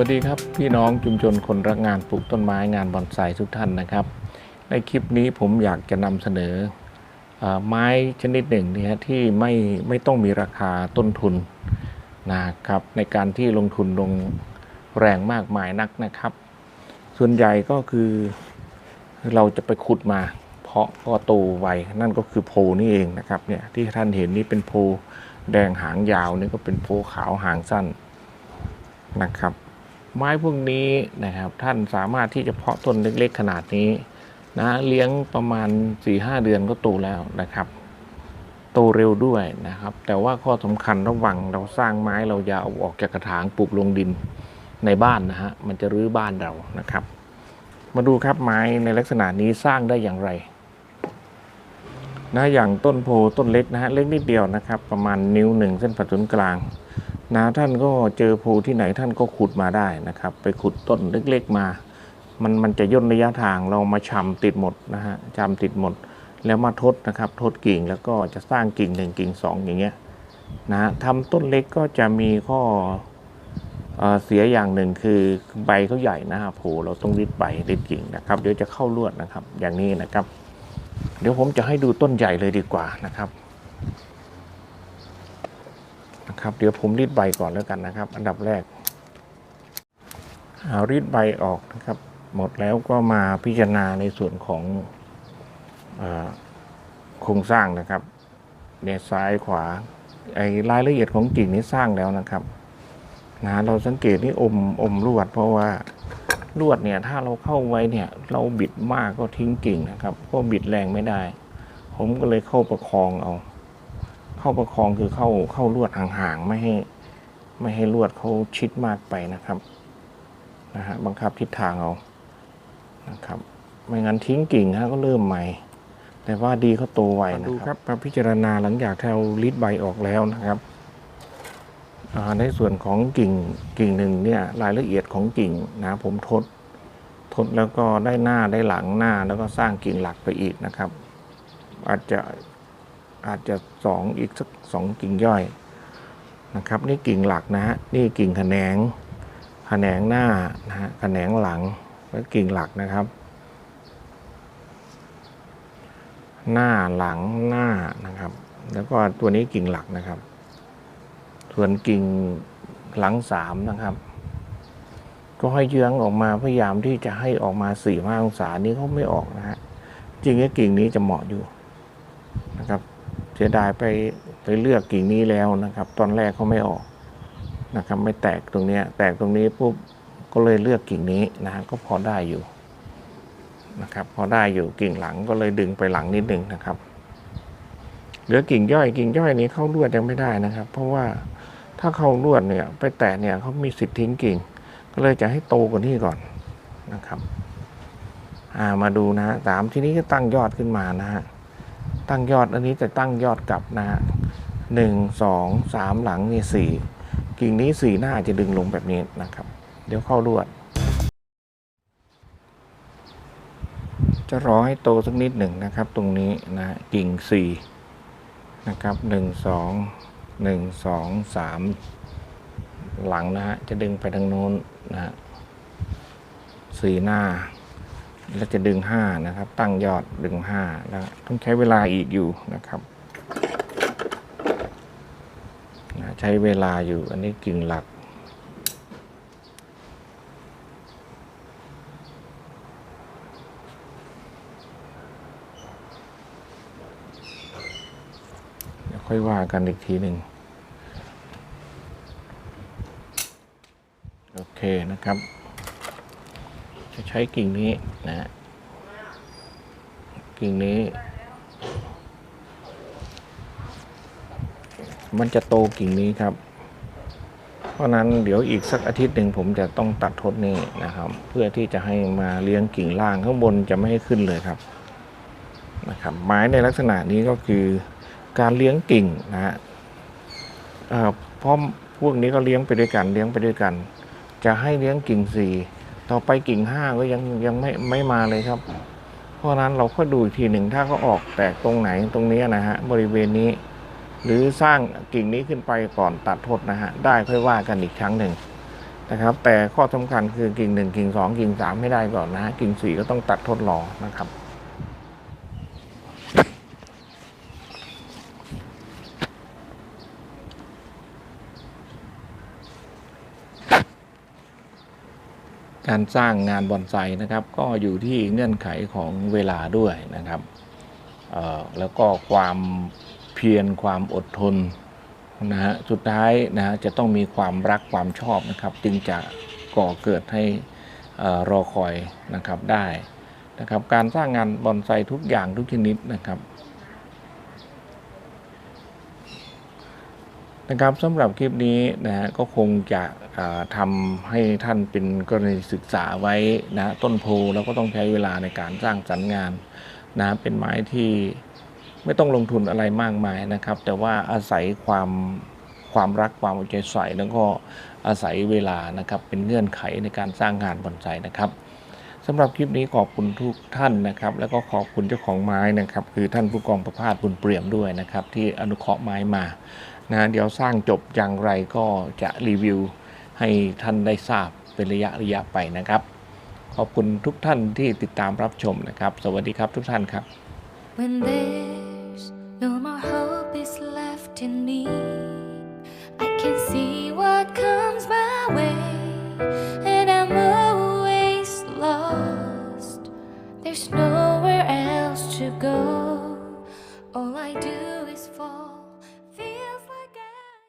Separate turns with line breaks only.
วัสดีครับ พี่น้องชุมชนคนรักงานปลูกต้นไม้งานบอนไซทุกท่านนะครับ ในคลิปนี้ผมอยากจะนำเสนออไม้ชนิดหนึ่งเนยที่ไม่ไม่ต้องมีราคาต้นทุนนะครับในการที่ลงทุนลงแรงมากมายนักนะครับ ส่วนใหญ่ก็คือเราจะไปขุดมา เพาะก็โตไวนั่นก็คือโพนี่เองนะครับเนี่ยที่ท่านเห็นนี่เป็นโพแดงหางยาวนี่ก็เป็นโพขาวหางสั้นนะครับ ไม้พวกนี้นะครับ ท่านสามารถที่จะเพาะต้นเล็กๆขนาดนี้นะเลี้ยงประมาณ 4-5 เดือนก็โตแล้วนะครับ โตเร็วด้วยนะครับ แต่ว่าข้อสำคัญระว่างเราสร้างไม้เราอย่าเอาออกจากกระถางปลูกลงดินในบ้านนะฮะมันจะรื้อบ้านเรานะครับ มาดูครับไม้ในลักษณะนี้สร้างได้อย่างไรนะอย่างต้นโพต้นเล็กนะฮะเล็กนิดเดียวนะครับ ประมาณนิ้วหนึ่งเส้นผ่าศูนย์กลาง นะท่านก็เจอภูที่ไหนท่านก็ขุดมาได้นะครับ ไปขุดต้นเล็กๆมา มันมันจะย่นระยะทางเรามาชำติดหมดนะฮะชำติดหมด แล้วมาทดนะครับทดกิ่งแล้วก็จะสร้างกิ่งหนึ่งกิ่งสองอย่างเงี้ยนะฮะทำต้นเล็กก็จะมีข้อเอ่อเสียอย่างหนึ่งคือใบเขาใหญ่นะฮะโผเราต้องรีดใบรีดกิ่งนะครับ เดี๋ยวจะเข้าลวดนะครับ อย่างนี้นะครับ เดี๋ยวผมจะให้ดูต้นใหญ่เลยดีกว่านะครับ ครับเดี๋ยวผมรีดใบก่อนแล้วกันนะครับ อันดับแรกเอารีดใบออกนะครับ หมดแล้วก็มาพิจารณาในส่วนของโครงสร้างนะครับเนี่ยซ้ายขวาไอ้รายละเอียดของกิ่งนี้สร้างแล้วนะครับนะเราสังเกตนี่อมอมลวด เพราะว่าลวดเนี่ยถ้าเราเข้าไว้เนี่ยเราบิดมากก็ทิ้งกิ่งนะครับ ก็บิดแรงไม่ได้ ผมก็เลยเข้าประคองเอา เข้าประคองคือเข้าเข้าลวดห่างๆไม่ให้ไม่ให้ลวดเขาชิดมากไปนะครับนะฮะบังคับทิศทางเอานะครับไม่งั้นทิ้งกิ่งฮะก็เริ่มใหม่ แต่ว่าดีเขาโตไวนะครับดูครับมาพิจารณาหลังจากที่เราลิดใบออกแล้วนะครับในส่วนของกิ่งกิ่งหนึ่งเนี่ยรายละเอียดของกิ่งนะผมทดทดแล้วก็ได้หน้าได้หลังหน้าแล้วก็สร้างกิ่งหลักไปอีกนะครับ อาจจะ อาจจะสองอีกสักสองกิ่งย่อยนะครับ นี่กิ่งหลักนะฮะนี่กิ่งแขนงแขนงหน้านะฮะแขนงหลังและกิ่งหลักนะครับ หน้าหลังหน้านะครับ แล้วก็ตัวนี้กิ่งหลักนะครับ ส่วนกิ่งหลังสามนะครับ ก็ให้เยื้องออกมาพยายามที่จะให้ออกมาสี่ห้าองศานี้เขาไม่ออกนะฮะจริงๆกิ่งนี้จะเหมาะอยู่นะครับ เสียดายไปไปเลือกกิ่งนี้แล้วนะครับ ตอนแรกเขาไม่ออกนะครับ ไม่แตกตรงนี้แตกตรงนี้ปุ๊บก็เลยเลือกกิ่งนี้นะฮะก็พอได้อยู่นะครับ พอได้อยู่กิ่งหลังก็เลยดึงไปหลังนิดนึงนะครับเหลือกิ่งย่อยกิ่งย่อยนี้เข้าลวดยังไม่ได้นะครับ เพราะว่าถ้าเข้าลวดเนี่ย ไปแตะเนี่ยเขามีสิทธิ์ทิ้งกิ่ง ก็เลยจะให้โตกว่านี้ก่อนนะครับ อ่ามาดูนะฮะสามทีนี้ก็ตั้งยอดขึ้นมานะฮะ ตั้งยอดอันนี้จะตั้งยอดกลับนะฮะหนึ่งสองสามหลังนี่สี่กิ่งนี้สี่หน้าจะดึงลงแบบนี้นะครับ เดี๋ยวเข้าลวด จะรอให้โตสักนิดหนึ่งนะครับ ตรงนี้นะกิ่งสี่นะครับหนึ่งสองหนึ่งสองสามหลังนะฮะจะดึงไปทางโน้นนะฮะสี่หน้า แล้วจะดึงห้านะครับ ตั้งยอดดึงห้าแล้วต้องใช้เวลาอีกอยู่นะครับใช้เวลาอยู่อันนี้กิ่งหลักเดี๋ยวค่อยว่ากันอีกทีหนึ่งโอเคนะครับ จะใช้กิ่งนี้นะฮะกิ่งนี้ มันจะโตกิ่งนี้ครับ เพราะนั้นเดี๋ยวอีกสักอาทิตย์หนึ่งผมจะต้องตัดทดนี่นะครับ เพื่อที่จะให้มาเลี้ยงกิ่งล่างข้างบนจะไม่ให้ขึ้นเลยครับนะครับ ไม้ในลักษณะนี้ก็คือการเลี้ยงกิ่งนะฮะเอ่อเพราะพวกนี้ก็เลี้ยงไปด้วยกันเลี้ยงไปด้วยกัน จะให้เลี้ยงกิ่งสี่ ต่อไปกิ่งห้าก็ยังยังไม่ไม่มาเลยครับ เพราะนั้นเราก็ดูอีกทีหนึ่งถ้าเขาออกแตกตรงไหนตรงนี้นะฮะบริเวณนี้ หรือสร้างกิ่งนี้ขึ้นไปก่อนตัดทดนะฮะได้ค่อยว่ากันอีกครั้งหนึ่งนะครับ แต่ข้อสำคัญคือกิ่งหนึ่งกิ่งสองกิ่งสามไม่ได้ก่อนนะฮะกิ่งสี่ก็ต้องตัดทดลองนะครับ การสร้างงานบอนไซนะครับ ก็อยู่ที่เงื่อนไขของเวลาด้วยนะครับแล้วก็ความเพียรความอดทนนะฮะสุดท้ายนะฮะจะต้องมีความรักความชอบนะครับ จึงจะก่อเกิดให้รอคอยนะครับได้นะครับ การสร้างงานบอนไซทุกอย่างทุกชนิดนะครับ นะครับสำหรับคลิปนี้นะฮะก็คงจะอ่าทำให้ท่านเป็นกรณีศึกษาไว้นะต้นโพแล้วก็ต้องใช้เวลาในการสร้างสรรค์งานนะเป็นไม้ที่ไม่ต้องลงทุนอะไรมากมายนะครับ แต่ว่าอาศัยความความรักความเอาใจใส่แล้วก็อาศัยเวลานะครับเป็นเงื่อนไขในการสร้างงานบอนไซนะครับ สำหรับคลิปนี้ขอบคุณทุกท่านนะครับ แล้วก็ขอบคุณเจ้าของไม้นะครับ คือท่านผู้กองประพาสบุญเปี่ยมด้วยนะครับ ที่อนุเคราะห์ไม้มานะเดี๋ยวสร้างจบอย่างไรก็จะรีวิวให้ท่านได้ทราบเป็นระยะระยะไปนะครับ ขอบคุณทุกท่านที่ติดตามรับชมนะครับ สวัสดีครับทุกท่านครับ
When there's no more hope is left in me, I can see what